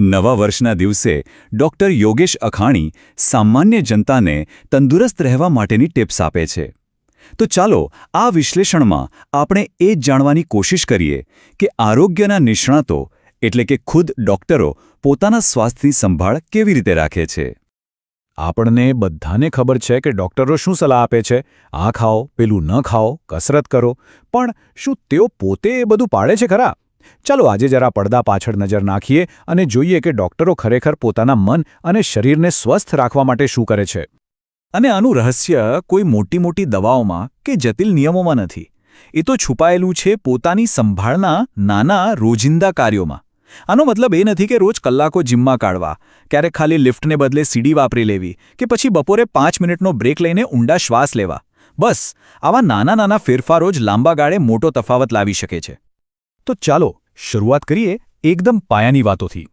નવા વર્ષના દિવસે ડોક્ટર યોગેશ અખાણી સામાન્ય જનતાને તંદુરસ્ત રહેવા માટેની ટિપ્સ આપે છે. તો ચાલો આ વિશ્લેષણમાં આપણે એ જ જાણવાની કોશિશ કરીએ કે આરોગ્યના નિષ્ણાતો, એટલે કે ખુદ ડોક્ટરો, પોતાના સ્વાસ્થ્યની સંભાળ કેવી રીતે રાખે છે? આપણને બધાને ખબર છે કે ડોક્ટરો શું સલાહ આપે છે. આ ખાઓ, પેલું ન ખાઓ, કસરત કરો. પણ શું તેઓ પોતે એ બધું પાળે છે ખરા? ચાલો આજે જરા પડદા પાછળ નજર નાખીએ અને જોઈએ કે ડોક્ટરો ખરેખર પોતાના મન અને શરીરને સ્વસ્થ રાખવા માટે શું કરે છે. અને આનું રહસ્ય કોઈ મોટી મોટી દવાઓમાં કે જટિલ નિયમોમાં નથી. એ તો છુપાયેલું છે પોતાની સંભાળના નાના રોજિંદા કાર્યોમાં. આનો મતલબ એ નથી કે રોજ કલાકો જીમમાં કાઢવા, ક્યારેક ખાલી લિફ્ટને બદલે સીડી વાપરી લેવી, કે પછી બપોરે પાંચ મિનિટનો બ્રેક લઈને ઊંડા શ્વાસ લેવા. બસ, આવા નાના નાના ફેરફારો જ લાંબા ગાળે મોટો તફાવત લાવી શકે છે. તો ચાલો શરૂઆત કરીએ એકદમ પાયાની વાતોથી.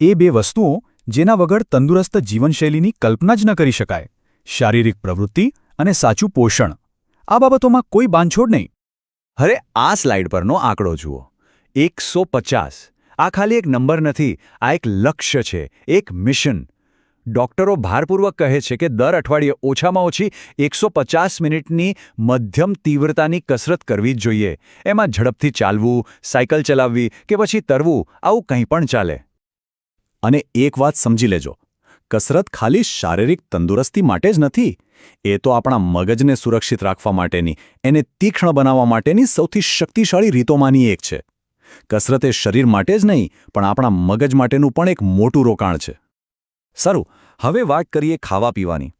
એ બે વસ્તુઓ જેના વગર તંદુરસ્ત જીવનશૈલીની કલ્પના જ ન કરી શકાય. શારીરિક પ્રવૃત્તિ અને સાચું પોષણ. આ બાબતોમાં કોઈ બાંધછોડ નહીં. હવે આ સ્લાઇડ પરનો આંકડો જુઓ. એકસો આ ખાલી એક નંબર નથી, આ એક લક્ષ્ય છે, એક મિશન. ડોક્ટરો ભારપૂર્વક કહે છે કે દર અઠવાડિયે ઓછામાં ઓછી એકસો મિનિટની મધ્યમ તીવ્રતાની કસરત કરવી જ જોઈએ. એમાં ઝડપથી ચાલવું, સાયકલ ચલાવવી કે પછી તરવું, આવું કંઈ પણ ચાલે. અને એક વાત સમજી લેજો. કસરત ખાલી શારીરિક તંદુરસ્તી માટે જ નથી. એ તો આપણા મગજને સુરક્ષિત રાખવા માટેની, એને તીક્ષ્ણ બનાવવા માટેની સૌથી શક્તિશાળી રીતોમાંની એક છે. કસરત એ શરીર માટે જ નહીં, પણ આપણા મગજ માટેનું પણ એક મોટું રોકાણ છે. સારું, હવે વાત કરીએ ખાવા પીવાની.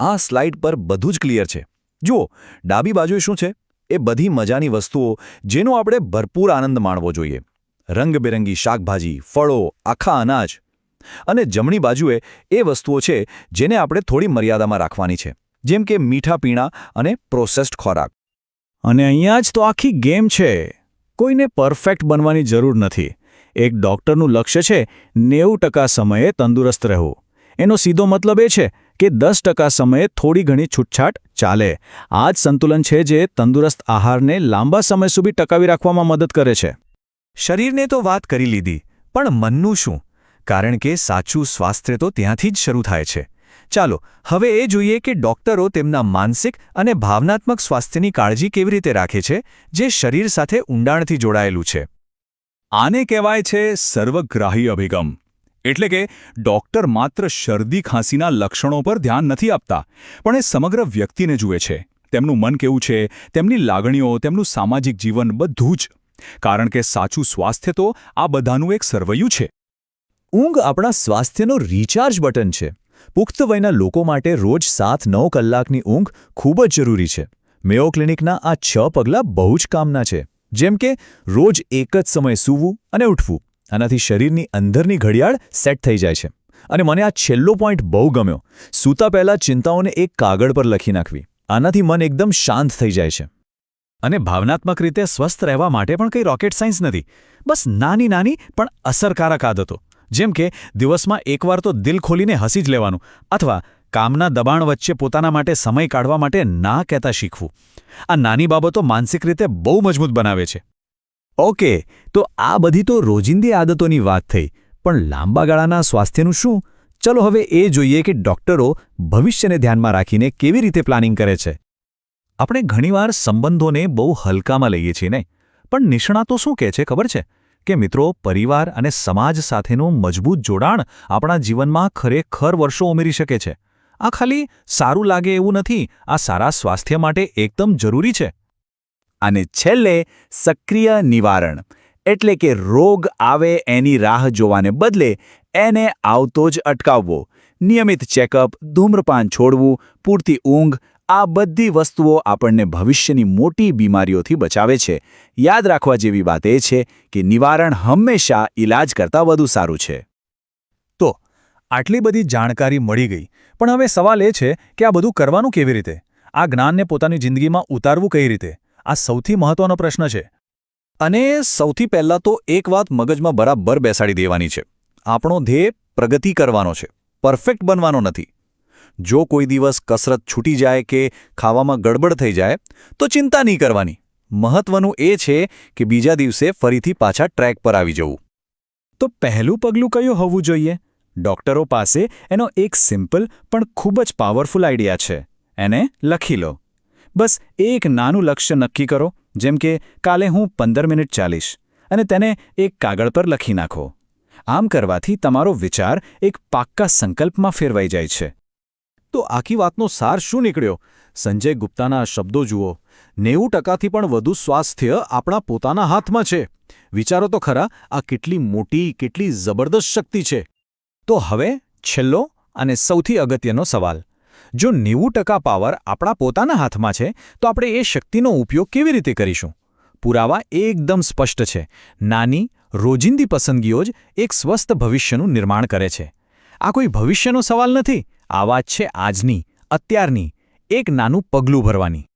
આ સ્લાઇડ પર બધું જ ક્લિયર છે. જુઓ, ડાબી બાજુએ શું છે? એ બધી મજાની વસ્તુઓ જેનો આપણે ભરપૂર આનંદ માણવો જોઈએ. રંગબેરંગી શાકભાજી, ફળો, આખા અનાજ. અને જમણી બાજુએ એ વસ્તુઓ છે જેને આપણે થોડી મર્યાદામાં રાખવાની છે. જેમ કે મીઠા પીણા અને પ્રોસેસ્ડ ખોરાક. અને અહીંયા જ તો આખી ગેમ છે. કોઈને પરફેક્ટ બનવાની જરૂર નથી. એક ડૉક્ટરનું લક્ષ્ય છે નેવું ટકા સમયે તંદુરસ્ત રહેવું. એનો સીધો મતલબ એ છે કે દસ ટકા સમયે થોડી ઘણી છૂટછાટ ચાલે. આ જ સંતુલન છે જે તંદુરસ્ત આહારને લાંબા સમય સુધી ટકાવી રાખવામાં મદદ કરે છે. શરીરને તો વાત કરી લીધી, પણ મનનું શું? કારણ કે સાચું સ્વાસ્થ્ય તો ત્યાંથી જ શરૂ થાય છે. ચાલો, હવે એ જોઈએ કે ડોક્ટરો તેમના માનસિક અને ભાવનાત્મક સ્વાસ્થ્યની કાળજી કેવી રીતે રાખે છે, જે શરીર સાથે ઊંડાણથી જોડાયેલું છે. આને કહેવાય છે સર્વગ્રાહી અભિગમ. એટલે કે, ડોક્ટર માત્ર શરદી ખાંસીના લક્ષણો પર ધ્યાન નથી આપતા, પણ એ સમગ્ર વ્યક્તિને જુએ છે. તેમનું મન કેવું છે, તેમની લાગણીઓ, તેમનું સામાજિક જીવન બધું જ. કારણ કે સાચું સ્વાસ્થ્ય તો આ બધાનું એક સર્વૈયું છે. ઊંઘ આપણા સ્વાસ્થ્યનો રિચાર્જ બટન છે. પુખ્ત વયના લોકો માટે રોજ સાત નવ કલાકની ઊંઘ ખૂબ જ જરૂરી છે. મેયો ક્લિનિકના આ છ પગલાં બહુ જ કામના છે. જેમ કે, રોજ એક જ સમયે સૂવું અને ઉઠવું. આનાથી શરીરની અંદરની ઘડિયાળ સેટ થઈ જાય છે. અને મને આ છેલ્લો પોઈન્ટ બહુ ગમ્યો. સૂતા પહેલાં ચિંતાઓને એક કાગળ પર લખી નાખવી. આનાથી મન એકદમ શાંત થઈ જાય છે. અને ભાવનાત્મક રીતે સ્વસ્થ રહેવા માટે પણ કંઈ રોકેટ સાયન્સ નથી. બસ નાની નાની પણ અસરકારક આદતો. જેમ કે, દિવસમાં એકવાર તો દિલ ખોલીને હસી જ લેવાનું. અથવા કામના દબાણ વચ્ચે પોતાના માટે સમય કાઢવા માટે ના કહેતા શીખવું. આ નાની બાબતો માનસિક રીતે બહુ મજબૂત બનાવે છે. ઓકે, તો આ બધી તો રોજિંદી આદતોની વાત થઈ, પણ લાંબા ગાળાના સ્વાસ્થ્યનું શું? ચલો હવે એ જોઈએ કે ડોક્ટરો ભવિષ્યને ધ્યાનમાં રાખીને કેવી રીતે પ્લાનિંગ કરે છે. આપણે ઘણીવાર સંબંધોને બહુ હલકામાં લઈએ છીએ ને પણ નિષ્ણાતો શું કહે છે, ખબર છે? કે મિત્રો, પરિવાર અને સમાજ સાથેનું મજબૂત જોડાણ આપણા જીવનમાં ખરેખર વર્ષો ઉમેરી શકે છે. આ ખાલી સારું લાગે એવું નથી, આ સારા સ્વાસ્થ્ય માટે એકદમ જરૂરી છે. અને છેલ્લે સક્રિય નિવારણ, એટલે કે રોગ આવે એની રાહ જોવાને બદલે એને આવતો જ અટકાવવો. નિયમિત ચેકઅપ, ધૂમ્રપાન છોડવું, પૂરતી ઊંઘ, આ બધી વસ્તુઓ આપણને ભવિષ્યની મોટી બીમારીઓથી બચાવે છે. યાદ રાખવા જેવી વાત એ છે કે નિવારણ હંમેશા ઇલાજ કરતાં વધુ સારું છે. તો આટલી બધી જાણકારી મળી ગઈ. પણ હવે સવાલ એ છે કે આ બધું કરવાનું કેવી રીતે? આ જ્ઞાનને પોતાની જિંદગીમાં ઉતારવું કઈ રીતે? આ સૌથી મહત્વનો પ્રશ્ન છે. અને સૌથી પહેલાં તો એક વાત મગજમાં બરાબર બેસાડી દેવાની છે. આપણો ધ્યેય પ્રગતિ કરવાનો છે. પરફેક્ટ બનવાનો નથી. જો કોઈ દિવસ કસરત છૂટી જાય કે ખાવામાં ગડબડ થઈ જાય, તો ચિંતા નહીં કરવાની. મહત્વનું એ છે કે બીજા દિવસે ફરીથી પાછા ટ્રેક પર આવી જવું. તો પહેલું પગલું કયું હોવું જોઈએ? ડોક્ટરો પાસે એનો એક સિમ્પલ પણ ખૂબ જ પાવરફુલ આઈડિયા છે. એને લખી લો. બસ એક નાનું લક્ષ્ય નક્કી કરો, જેમ કે કાલે હું પંદર મિનિટ ચાલીશ, અને તેને એક કાગળ પર લખી નાખો. આમ કરવાથી તમારો વિચાર એક પાક્કા સંકલ્પમાં ફેરવાઈ જાય છે. તો આખી વાતનો સાર શું નીકળ્યો? સંજય ગુપ્તાના શબ્દો જુઓ. નેવું ટકાથી પણ વધુ સ્વાસ્થ્ય આપણા પોતાના હાથમાં છે. વિચારો તો ખરા, આ કેટલી મોટી, કેટલી જબરદસ્ત શક્તિ છે. તો હવે છેલ્લો અને સૌથી અગત્યનો સવાલ. જો નેવું ટકા પાવર આપણા પોતાના હાથમાં છે, તો આપણે એ શક્તિનો ઉપયોગ કેવી રીતે કરીશું? પુરાવા એકદમ સ્પષ્ટ છે. નાની, રોજિંદી પસંદગીઓ જ એક સ્વસ્થ ભવિષ્યનું નિર્માણ કરે છે. આ કોઈ ભવિષ્યનો સવાલ નથી. આ વાત છે આજની, અત્યારની. એક નાનું પગલું ભરવાની.